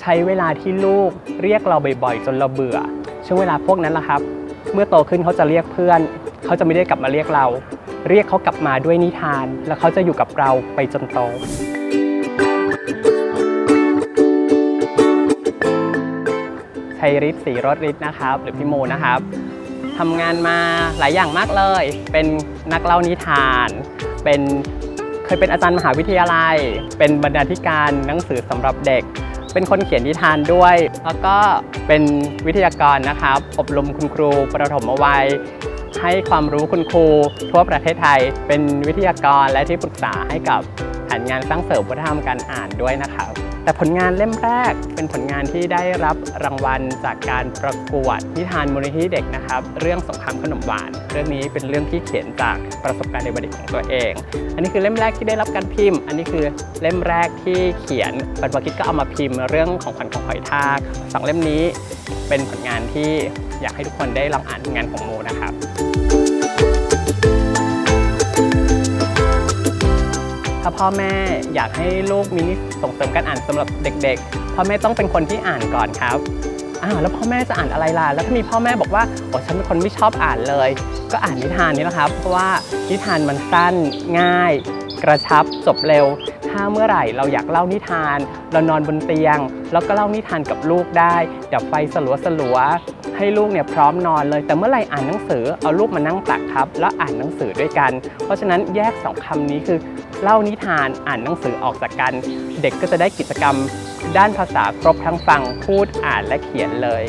ใช้เวลาที่ลูกเรียกเราบ่อยๆ จนเราเบื่อ ช่วงเวลาพวกนั้นแหละครับ เมื่อโตขึ้นเขาจะเรียกเพื่อน เขาจะไม่ได้กลับมาเรียกเรา เรียกเขากลับมาด้วยนิทาน แล้วเขาจะอยู่กับเราไปจนโตชัยฤทธิ์ศรีรสฤทธิ์นะครับ หรือพี่โมนะครับทำงานมาหลายอย่างมากเลย เป็นนักเล่านิทาน เป็นเคยเป็นอาจารย์มหาวิทยาลัย เป็นบรรณาธิการหนังสือสำหรับเด็ก เป็นคนเขียนนิทานด้วย แล้วก็เป็นวิทยากรนะครับ อบรมคุณครูประถมวัย ให้ความรู้คุณครูทั่วประเทศไทย เป็นวิทยากรและที่ปรึกษาให้กับ แผนงานสร้างเสริมวัฒนธรรมการอ่านด้วยนะครับ แต่ผลงานเล่มแรกเป็นผลงานที่ได้รับรางวัลจากการประกวดนิทานมูลนิธิเด็กนะครับ เรื่องสงครามขนมหวาน เรื่องนี้เป็นเรื่องที่เขียนจากประสบการณ์ในวัยเด็กของตัวเอง อันนี้คือเล่มแรกที่ได้รับการพิมพ์ อันนี้คือเล่มแรกที่เขียนปันปาคิดก็เอามาพิมพ์ เรื่องของขวัญของหอยทากสองเล่มนี้เป็นผลงานที่อยากให้ทุกคนได้ลองอ่านงานของโมนะครับ พ่อแม่อยากให้ลูกมีนิสัยส่งเสริมการอ่านสำหรับเด็ก ๆ พ่อแม่ต้องเป็นคนที่อ่านก่อนครับอ้าวแล้วพ่อแม่จะอ่านอะไรล่ะ แล้วถ้ามีพ่อแม่บอกว่าโอ้ฉันเป็นคนไม่ชอบอ่านเลย ก็อ่านนิทานนี่แหละครับ เพราะว่านิทานมันสั้นง่าย กระชับจบเร็ว ถ้าเมื่อไหร่ เราอยากเล่านิทาน เรานอนบนเตียง แล้วก็เล่านิทานกับลูกได้ดับไฟสลัวสลัวให้ลูกเนี่ยพร้อมนอนเลย แต่เมื่อไหร่อ่านหนังสือเอาลูกมานั่งตักครับ แล้วอ่านหนังสือด้วยกัน เพราะฉะนั้นแยกสองคำนี้คือ เล่านิทานอ่านหนังสือออกจากกัน เด็กก็จะได้กิจกรรม ด้านภาษาครบทั้งฟังพูดอ่านและเขียนเลย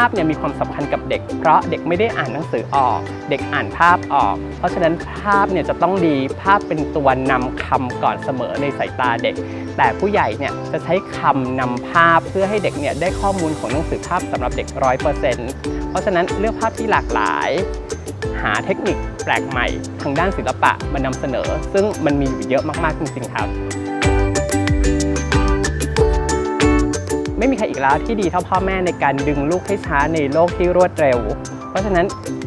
าพเนี่ยมีความสำคัญกับเด็ก เพราะเด็กไม่ได้อ่านหนังสือออก เด็กอ่านภาพออก เพราะฉะนั้นภาพเนี่ยจะต้องดีภาพเป็นตัวนำคำก่อนเสมอในสายตาเด็ก แต่ผู้ใหญ่เนี่ยจะใช้คำนำภาพเพื่อให้เด็กเนี่ยได้ข้อมูลของหนังสือภาพสำหรับเด็กร้อยเปอร์เซ็นต์เพราะฉะนั้นเลือกภาพที่หลากหลาย หาเทคนิคแปลกใหม่ ทางด้านศิลปะมานำเสนอ ซึ่งมันมีอยู่เยอะมากๆจริงๆครับ ใครอีกแล้วที่ดีเท่าพ่อแม่ในการดึงลูกให้ช้าในโลกที่รวดเร็ว เพราะฉะนั้น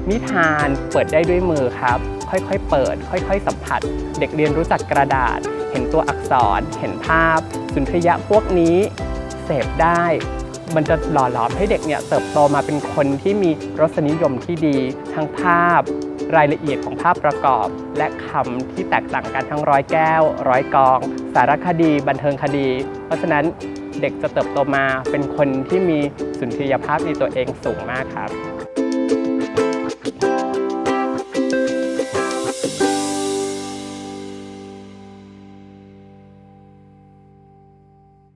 นิทานเปิดได้ด้วยมือครับ ค่อยๆ เปิด ค่อย ๆ สัมผัส เด็กเรียนรู้จักกระดาษ เห็นตัวอักษร เห็นภาพ สุนทรียะพวกนี้เสพได้ มันจะหล่อหลอมให้เด็กเนี่ยเติบโตมาเป็นคนที่มีรสนิยมที่ดี ทั้งภาพ รายละเอียดของภาพประกอบ และคำที่แตกต่างกันทั้งร้อยแก้ว ร้อยกอง สารคดี บันเทิงคดี เพราะฉะนั้น ด็กจะเติบโตมาเป็นคนที่มีสุนทรียภาพในตัวเองสูงมากครับ